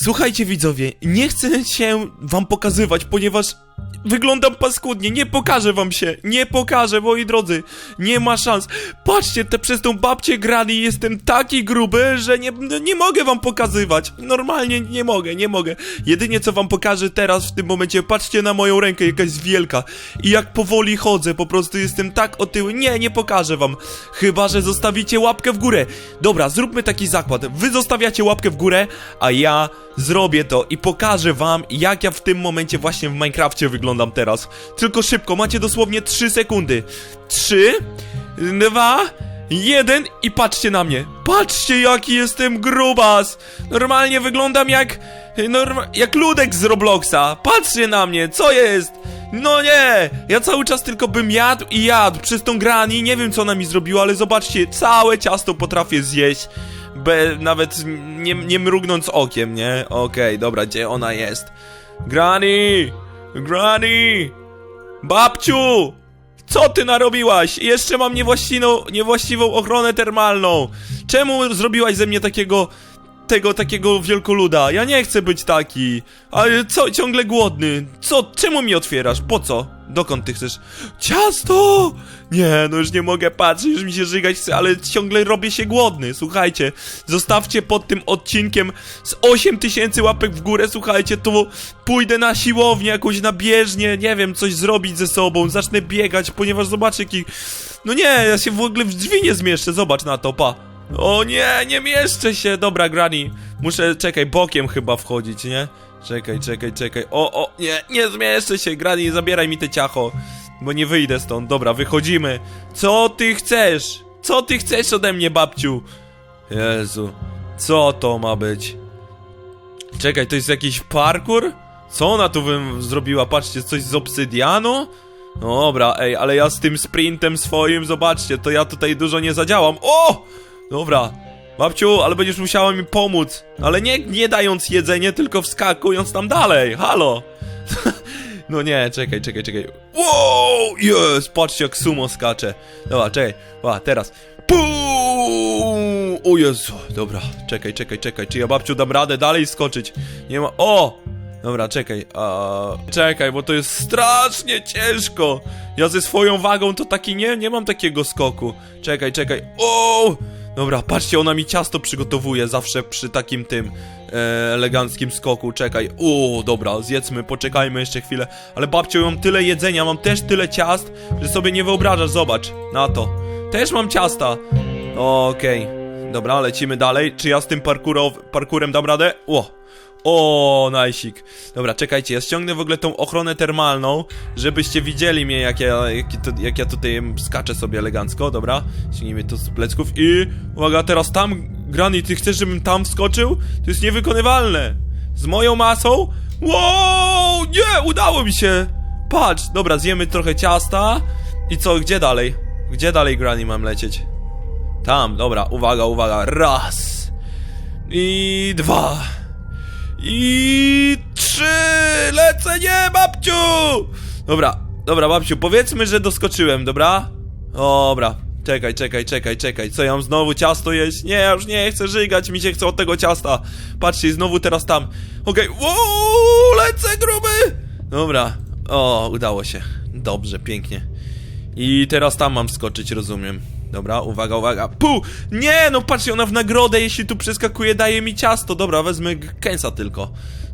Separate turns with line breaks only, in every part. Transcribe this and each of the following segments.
Słuchajcie widzowie, nie chcę się wam pokazywać, ponieważ wyglądam paskudnie, nie pokażę wam się, nie pokażę, moi drodzy, nie ma szans. Patrzcie, te, przez tą babcię grali jestem taki gruby, że nie, nie mogę wam pokazywać, normalnie nie mogę, nie mogę. Jedynie co wam pokażę teraz w tym momencie, patrzcie na moją rękę, jaka jest wielka i jak powoli chodzę, po prostu jestem tak otyły, nie, nie pokażę wam, chyba, że zostawicie łapkę w górę. Dobra, zróbmy taki zakład, wy zostawiacie łapkę w górę, a ja zrobię to i pokażę wam, jak ja w tym momencie właśnie w Minecrafcie wyglądam teraz. Tylko szybko, macie dosłownie 3 sekundy. 3, 2, 1 i patrzcie na mnie. Patrzcie, jaki jestem grubas. Normalnie wyglądam jak... Jak ludek z Robloxa. Patrzcie na mnie, co jest? No nie! Ja cały czas tylko bym jadł i jadł przez tą grani. Nie wiem, co ona mi zrobiła, ale zobaczcie, całe ciasto potrafię zjeść. Be, nawet nie, nie mrugnąc okiem, nie? Okej, dobra, gdzie ona jest? Granny! Granny! Babciu! Co ty narobiłaś? Jeszcze mam niewłaściwą, niewłaściwą ochronę termalną. Czemu zrobiłaś ze mnie takiego tego takiego wielkoluda? Ja nie chcę być taki. Ale co, ciągle głodny. Co, czemu mi otwierasz? Po co? Dokąd ty chcesz? Ciasto! Nie, no już nie mogę patrzeć, już mi się żygać chce, ale ciągle robię się głodny. Słuchajcie, zostawcie pod tym odcinkiem z 8000 łapek w górę, słuchajcie, to pójdę na siłownię, jakąś na bieżnię, nie wiem, coś zrobić ze sobą, zacznę biegać, ponieważ zobaczcie jaki... No nie, ja się w ogóle w drzwi nie zmieszczę, zobacz na to, pa. O nie, nie mieszczę się, dobra, Granny, muszę, czekaj, bokiem chyba wchodzić, nie? Czekaj, czekaj, czekaj, o, o, nie, nie zmieszczę się, Granny, zabieraj mi te ciacho, bo nie wyjdę stąd, dobra, wychodzimy. Co ty chcesz? Co ty chcesz ode mnie, babciu? Jezu, co to ma być? Czekaj, to jest jakiś parkour? Co ona tu bym zrobiła? Patrzcie, coś z obsydianu? No Dobra, ej, ale ja z tym sprintem swoim, zobaczcie, to ja tutaj dużo nie zadziałam. O! Dobra. Babciu, ale będziesz musiała mi pomóc. Ale nie, nie dając jedzenie, tylko wskakując tam dalej. Halo! No nie, czekaj, czekaj, czekaj. Wow! Jest! Patrzcie jak sumo skacze. Dobra, czekaj. Ła, teraz. Pum! O Jezu, dobra, czekaj, czekaj, czekaj. Czy ja babciu dam radę dalej skoczyć? Nie ma. O! Dobra, czekaj. A... Czekaj, bo to jest strasznie ciężko. Ja ze swoją wagą to taki nie, nie mam takiego skoku. Czekaj, czekaj. O! Dobra, patrzcie, ona mi ciasto przygotowuje zawsze przy takim tym e, eleganckim skoku. Czekaj. O, dobra, zjedzmy, poczekajmy jeszcze chwilę. Ale babciu, mam tyle jedzenia, mam też tyle ciast, że sobie nie wyobrażasz. Zobacz na to. Też mam ciasta. Okej. Dobra, lecimy dalej. Czy ja z tym parkurow, parkurem dam radę? O! O, najsik. Dobra, czekajcie, ja ściągnę w ogóle tą ochronę termalną, żebyście widzieli mnie, jak ja, jak, jak ja tutaj skaczę sobie elegancko, dobra? Ściągnijmy to z plecków i... Uwaga, teraz tam, Granny, ty chcesz, żebym tam wskoczył? To jest niewykonywalne. Z moją masą? Wow, nie, udało mi się. Patrz, dobra, zjemy trochę ciasta. I co, gdzie dalej? Gdzie dalej, Granny, mam lecieć? Tam, dobra, uwaga, uwaga, raz. I dwa. I trzy! Lecę, nie, babciu! Dobra, dobra, babciu, powiedzmy, że doskoczyłem, dobra? Dobra, czekaj, czekaj, czekaj, czekaj. Co, ja mam znowu ciasto jeść? Nie, ja już nie chcę żygać, mi się chce od tego ciasta. Patrzcie, znowu teraz tam. Okej, okay. lecę, gruby! Dobra, o, udało się. Dobrze, pięknie. I teraz tam mam skoczyć, rozumiem. Dobra, uwaga, uwaga. Pu! Nie, no patrzcie, ona w nagrodę, jeśli tu przeskakuje, daje mi ciasto. Dobra, wezmę Kensa tylko.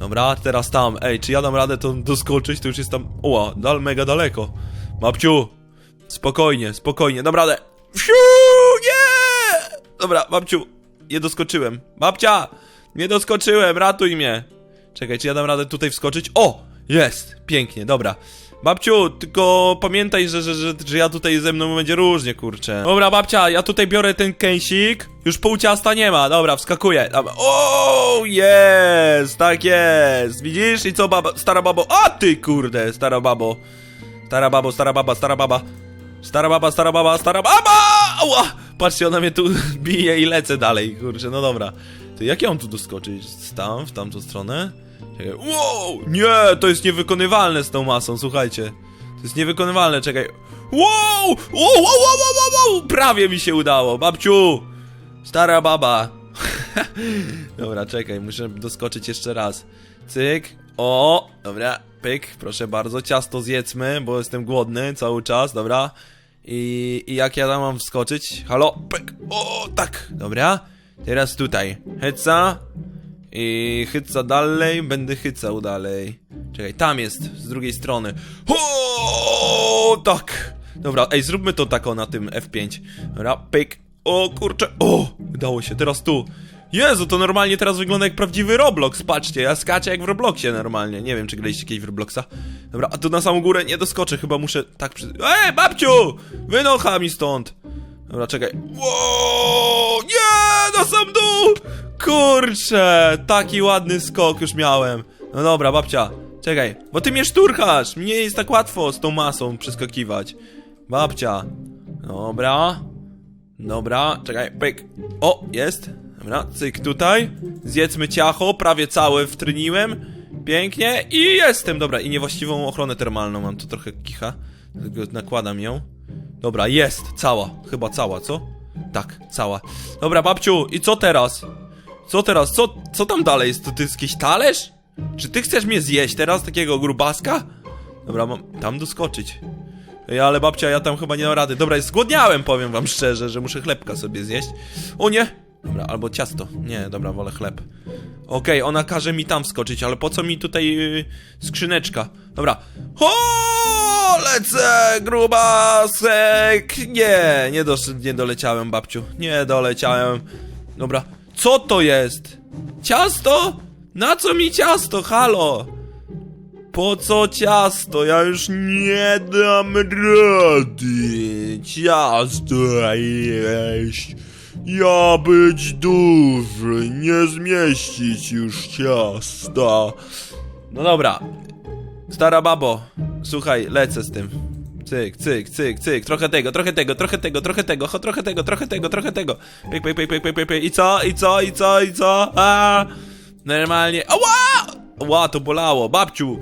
Dobra, teraz tam. Ej, czy ja dam radę to doskoczyć? To już jest tam... Oła, dal mega daleko. Babciu, spokojnie, spokojnie, dam radę. Fiu, nie! Dobra, babciu, nie doskoczyłem. Babcia, nie doskoczyłem, ratuj mnie. Czekaj, czy ja dam radę tutaj wskoczyć? O, jest, pięknie, dobra. Babciu, tylko pamiętaj, że, że, że, że ja tutaj ze mną będzie różnie, kurczę. Dobra, babcia, ja tutaj biorę ten kęsik. Już pół ciasta nie ma. Dobra, wskakuję. Dobra. O, jest, tak jest. Widzisz? I co, baba, stara babo? A ty, kurde, stara babo. Stara babo, stara baba, stara baba. Stara baba, stara baba, stara baba! Patrzcie, ona mnie tu bije i lecę dalej, kurczę, no dobra. To jak ja mam tu doskoczyć? Tam, w tamtą stronę? Wow! Nie, to jest niewykonywalne z tą masą, słuchajcie. To jest niewykonywalne, czekaj. Wow! Wow, wow, wow, wow, wow! Prawie mi się udało, babciu! Stara baba. Dobra, czekaj, muszę doskoczyć jeszcze raz. Cyk. O, dobra, pyk, proszę bardzo. Ciasto zjedzmy, bo jestem głodny cały czas, dobra. I, i jak ja tam mam wskoczyć? Halo, pyk. O, tak, dobra. Teraz tutaj. Hyca. I chyca dalej, będę chycał dalej. Czekaj, tam jest, z drugiej strony. O, tak. Dobra, ej, zróbmy to tako na tym F5. Dobra, pyk. O, kurczę. O, udało się, teraz tu. Jezu, to normalnie teraz wygląda jak prawdziwy Roblox, patrzcie, ja skaczę jak w Robloxie normalnie. Nie wiem, czy graliście kiedyś w Robloxa. Dobra, a tu na samą górę nie doskoczę, chyba muszę tak przy... Ej, babciu! Wynocha mi stąd! Dobra, czekaj. Wow, nie, na sam dół! Kurczę, taki ładny skok już miałem. No dobra, babcia, czekaj, bo ty mnie szturchasz. Mnie jest tak łatwo z tą masą przeskakiwać. Babcia, dobra. Dobra, czekaj, pyk. O, jest. Dobra, cyk tutaj. Zjedzmy ciacho, prawie całe wtryniłem. Pięknie i jestem. Dobra, i niewłaściwą ochronę termalną mam, to trochę kicha. Nakładam ją. Dobra, jest, cała. Chyba cała, co? Tak, cała. Dobra, babciu, i co teraz? Co teraz? Co, co tam dalej jest? To ty jakiś talerz? Czy ty chcesz mnie zjeść teraz, takiego grubaska? Dobra, mam tam doskoczyć. Ej, ale babcia, ja tam chyba nie dam rady. Dobra, zgłodniałem, powiem wam szczerze, że muszę chlebka sobie zjeść. O nie! Dobra, albo ciasto. Nie, dobra, wolę chleb. Okej, ona każe mi tam wskoczyć, ale po co mi tutaj yy, skrzyneczka? Dobra. O, lecę, grubasek! Nie, nie, dos nie doleciałem, babciu. Nie doleciałem. Dobra. Co to jest? Ciasto? Na co mi ciasto? Halo? Po co ciasto? Ja już nie dam rady ciasto jeść. Ja być duży, nie zmieścić już ciasta. No dobra. Stara babo, słuchaj, lecę z tym. Cyk, cyk, cyk, cyk, trochę tego, trochę tego, trochę tego, trochę tego, ho, trochę tego, trochę tego, trochę tego. Pyk, pyk, pyk, pyk, pyk, pyk, pyk. I co, i co, i co, i co? A, normalnie. Ała! Ła, to bolało. Babciu,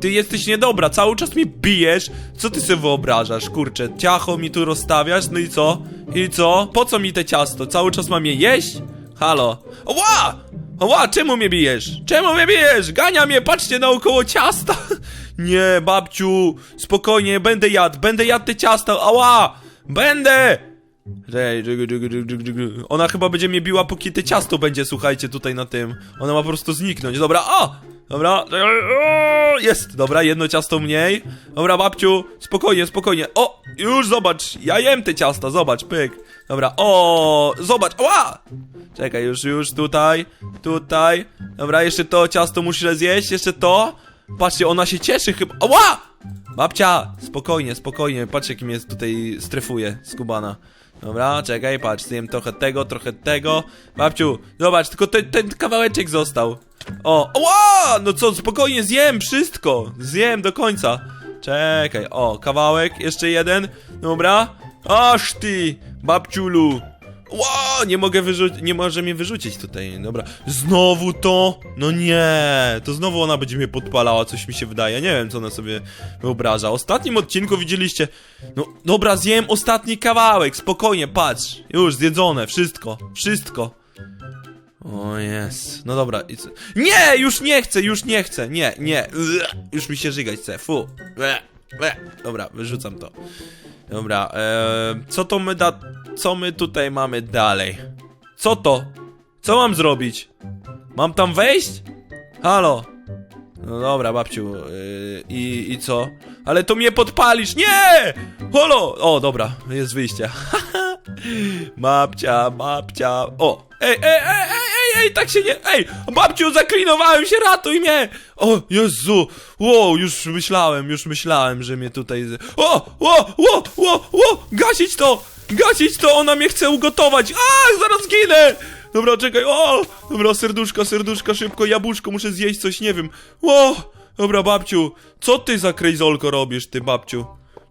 ty jesteś niedobra, cały czas mnie bijesz. Co ty sobie wyobrażasz, kurczę? Ciacho mi tu rozstawiasz, no i co? I co? Po co mi te ciasto? Cały czas mam je jeść? Halo? Ła! Ła, czemu mnie bijesz? Czemu mnie bijesz? Gania mnie, patrzcie naokoło ciasta. Nie, babciu, spokojnie, będę jadł, będę jadł te ciasta, ała! Będę! Ona chyba będzie mnie biła, póki te ciasto będzie, słuchajcie, tutaj na tym. Ona ma po prostu zniknąć. Dobra, o! Dobra, jest, dobra, jedno ciasto mniej. Dobra, babciu, spokojnie, spokojnie. O, już zobacz, ja jem te ciasta, zobacz, pyk. Dobra, o, zobacz, ła! Czekaj, już, już, tutaj, tutaj. Dobra, jeszcze to ciasto muszę zjeść, jeszcze to. Patrzcie, ona się cieszy chyba. Ła! Babcia, spokojnie, spokojnie, patrz jaki mnie tutaj strefuje skubana. Dobra, czekaj, patrz, zjem trochę tego, trochę tego. Babciu, zobacz, tylko ten, ten kawałeczek został. O, ła! No co, spokojnie, zjem wszystko. Zjem do końca. Czekaj, o, kawałek, jeszcze jeden. Dobra. Aż ty, babciulu. Ła, nie mogę wyrzucić, nie może mnie wyrzucić tutaj, dobra. Znowu to? No nie, to znowu ona będzie mnie podpalała, coś mi się wydaje. Nie wiem, co ona sobie wyobraża. Ostatnim odcinku widzieliście, no dobra, zjem ostatni kawałek, spokojnie, patrz. Już zjedzone, wszystko, wszystko. O jest. No dobra. i co- Nie! Już nie chcę, już nie chcę. Nie, nie. Już mi się żygać chce. Fu. Dobra, wyrzucam to. Dobra, eee, co to my da... Co my tutaj mamy dalej? Co to? Co mam zrobić? Mam tam wejść? Halo? No dobra, babciu. Yy, i, I co? Ale to mnie podpalisz! Nie! Holo! O, dobra, jest wyjście. Babcia, babcia. O! Ej, ej, ej, ej, ej, tak się nie. Ej! Babciu, zaklinowałem się, ratuj mnie! O, Jezu! Wow, już myślałem, już myślałem, że mnie tutaj. O! O! O! O! O! Gasić to! Gasić to! Ona mnie chce ugotować! A! Zaraz ginę! Dobra, czekaj, o! Dobra, serduszka, serduszka, szybko, jabłuszko, muszę zjeść coś, nie wiem. O! Dobra, babciu, co ty za krejzolko robisz, ty babciu?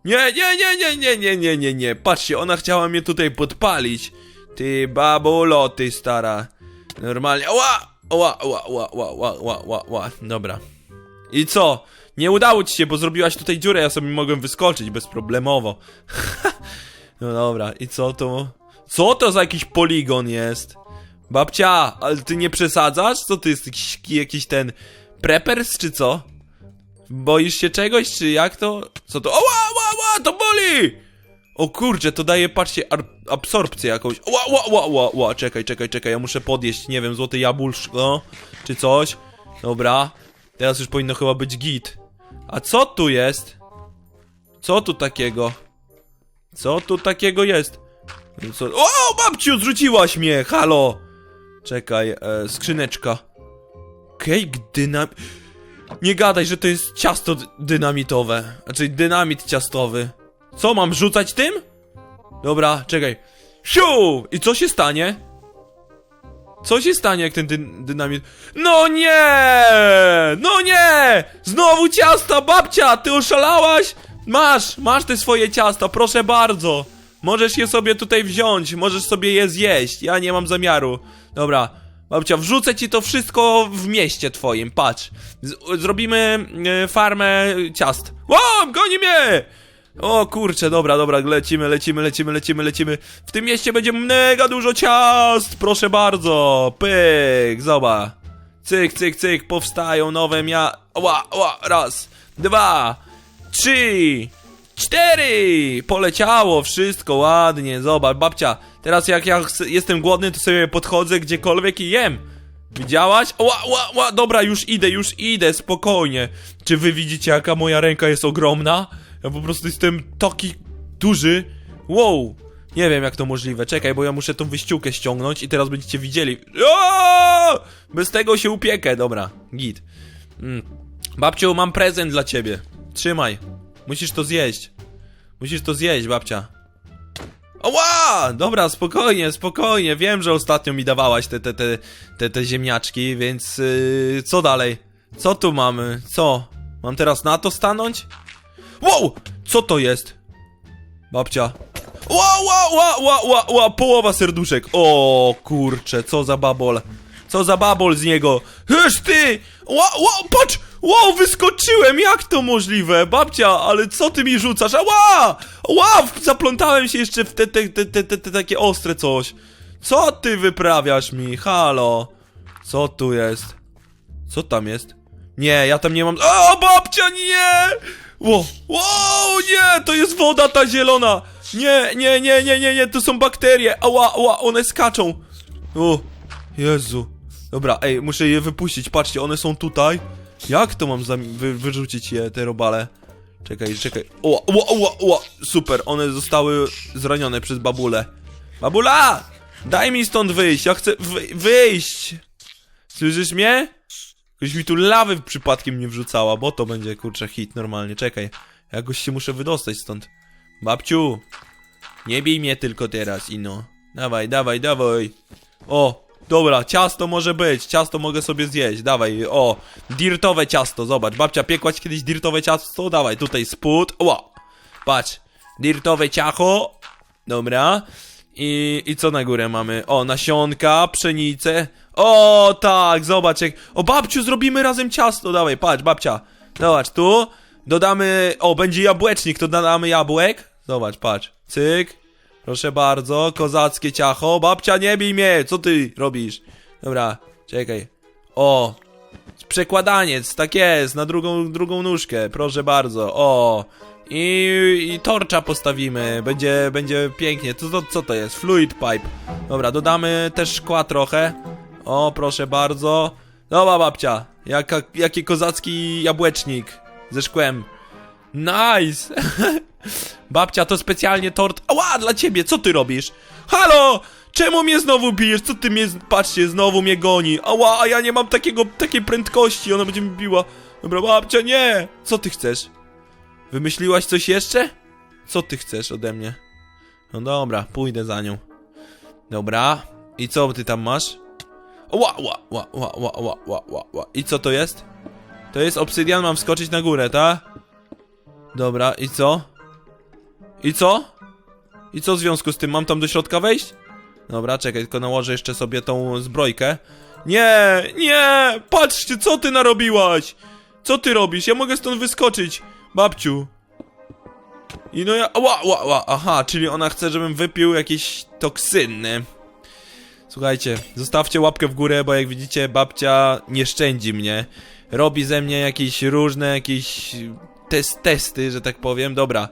Nie, nie, nie, nie, nie, nie, nie, nie, nie. Patrzcie, ona chciała mnie tutaj podpalić. Ty babulo, ty stara. Normalnie. Ła! Ła, ła, ła, ła, ła, ła, ła, ła. Dobra. I co? Nie udało ci się, bo zrobiłaś tutaj dziurę, ja sobie mogłem wyskoczyć bezproblemowo. no dobra, i co to? Co to za jakiś poligon jest? Babcia, ale ty nie przesadzasz? Co ty jest jakiś, jakiś ten preppers czy co? Boisz się czegoś, czy jak to? Co to? Oła, ła, ła, to boli! O kurczę, to daje, patrzcie, absorpcję jakąś. Ła, ła, ła, ła, ła, czekaj, czekaj, czekaj, ja muszę podjeść, nie wiem, złote jabłuszko, czy coś. Dobra, teraz już powinno chyba być git. A co tu jest? Co tu takiego? Co tu takiego jest? Co? O, babciu, zrzuciłaś mnie, halo! Czekaj, e, skrzyneczka. Cake dynam... Nie gadaj, że to jest ciasto dynamitowe. Znaczy, dynamit ciastowy. Co, mam rzucać tym? Dobra, czekaj. Siu! I co się stanie? Co się stanie, jak ten dy dynamit... No nie! No nie! Znowu ciasta, babcia! Ty oszalałaś? Masz, masz te swoje ciasta, proszę bardzo. Możesz je sobie tutaj wziąć, możesz sobie je zjeść. Ja nie mam zamiaru. Dobra, babcia, wrzucę ci to wszystko w mieście twoim, patrz. Z zrobimy e, farmę ciast. Łom, goni mnie! O kurczę, dobra, dobra, lecimy, lecimy, lecimy, lecimy, lecimy. W tym mieście będzie mega dużo ciast, proszę bardzo. Pyk, zobacz. Cyk, cyk, cyk, powstają nowe mia... Ła, ła, raz, dwa, trzy, cztery! Poleciało wszystko ładnie, zobacz, babcia. Teraz jak ja jestem głodny, to sobie podchodzę gdziekolwiek i jem. Widziałaś? Ła, ła, ła, dobra, już idę, już idę, spokojnie. Czy wy widzicie, jaka moja ręka jest ogromna? Ja po prostu jestem taki duży. Wow! Nie wiem, jak to możliwe. Czekaj, bo ja muszę tą wyściółkę ściągnąć i teraz będziecie widzieli. O! Bez tego się upiekę. Dobra, git. Mm. Babciu, mam prezent dla ciebie. Trzymaj. Musisz to zjeść. Musisz to zjeść, babcia. Oła! Dobra, spokojnie, spokojnie. Wiem, że ostatnio mi dawałaś te, te, te, te, te ziemniaczki, więc yy, co dalej? Co tu mamy? Co? Mam teraz na to stanąć? Wow! Co to jest? Babcia. Ła, ła, ła, ła, ła, ła, połowa serduszek. O kurcze, co za babol. Co za babol z niego. Hyż ty! Ła, ła, patrz! Wow, wyskoczyłem! Jak to możliwe? Babcia, ale co ty mi rzucasz? Ała! Ła, zaplątałem się jeszcze w te, te, te, te, te, te takie ostre coś. Co ty wyprawiasz mi? Halo? Co tu jest? Co tam jest? Nie, ja tam nie mam... O, babcia, nie! Ło, wow, nie, to jest woda ta zielona! Nie, nie, nie, nie, nie, nie, to są bakterie! Ała, ała, one skaczą! O, Jezu. Dobra, ej, muszę je wypuścić, patrzcie, one są tutaj. Jak to mam wy wyrzucić je, te robale? Czekaj, czekaj. Ła, ła, ła, ła, super, one zostały zranione przez babulę. Babula! Daj mi stąd wyjść, ja chcę wy wyjść! Słyszysz mnie? Ktoś mi tu lawy przypadkiem nie wrzucała, bo to będzie kurczę hit normalnie. Czekaj, jakoś się muszę wydostać stąd. Babciu, nie bij mnie tylko teraz, Ino. Dawaj, dawaj, dawaj. O, dobra, ciasto może być, ciasto mogę sobie zjeść, dawaj, o, dirtowe ciasto, zobacz, babcia piekłaś kiedyś dirtowe ciasto, dawaj, tutaj spód, o, patrz, dirtowe ciacho, dobra, i, i co na górę mamy? O, nasionka, pszenicę. O, tak, zobacz jak... O, babciu, zrobimy razem ciasto, dawaj, patrz, babcia. Zobacz, tu dodamy... O, będzie jabłecznik, to dodamy jabłek. Zobacz, patrz, cyk. Proszę bardzo, kozackie ciacho. Babcia, nie bij mnie, co ty robisz? Dobra, czekaj. O, przekładaniec, tak jest, na drugą, drugą nóżkę, proszę bardzo, o. I, I torcza postawimy, będzie, będzie pięknie. To, to, co to jest? Fluid pipe. Dobra, dodamy też szkła trochę. O, proszę bardzo. Dobra, babcia, jaka, jaki kozacki jabłecznik ze szkłem. Nice! Babcia, to specjalnie tort. Ała, dla ciebie, co ty robisz? Halo! Czemu mnie znowu bijesz? Co ty mnie... Patrzcie, znowu mnie goni. Ała, a ja nie mam takiego, takiej prędkości, ona będzie mi biła. Dobra, babcia, nie! Co ty chcesz? Wymyśliłaś coś jeszcze? Co ty chcesz ode mnie? No dobra, pójdę za nią. Dobra. I co ty tam masz? Ła, ła, ła, ła, ła, ła, ła, ła, ła. I co to jest? To jest obsydian, mam wskoczyć na górę, tak? Dobra, i co? I co? I co w związku z tym? Mam tam do środka wejść? Dobra, czekaj, tylko nałożę jeszcze sobie tą zbrojkę. Nie, nie! Patrzcie, co ty narobiłaś! Co ty robisz? Ja mogę stąd wyskoczyć, babciu. I no ja... Ła, ła, ła, aha, czyli ona chce, żebym wypił jakieś toksyny. Słuchajcie, zostawcie łapkę w górę, bo jak widzicie, babcia nie szczędzi mnie. Robi ze mnie jakieś różne, jakieś test, testy, że tak powiem. Dobra,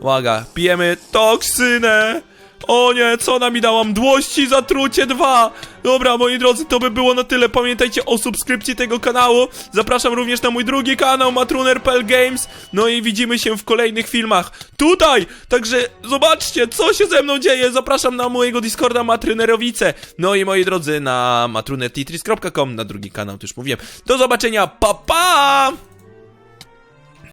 uwaga, pijemy toksynę. O nie, co ona mi dała? Mdłości, zatrucie 2! Dobra, moi drodzy, to by było na tyle. Pamiętajcie o subskrypcji tego kanału. Zapraszam również na mój drugi kanał, Matruner.pl Games. No i widzimy się w kolejnych filmach. Tutaj! Także zobaczcie, co się ze mną dzieje. Zapraszam na mojego Discorda Matrunerowice. No i moi drodzy, na matrunertitris.com, na drugi kanał, to już mówiłem. Do zobaczenia, pa pa!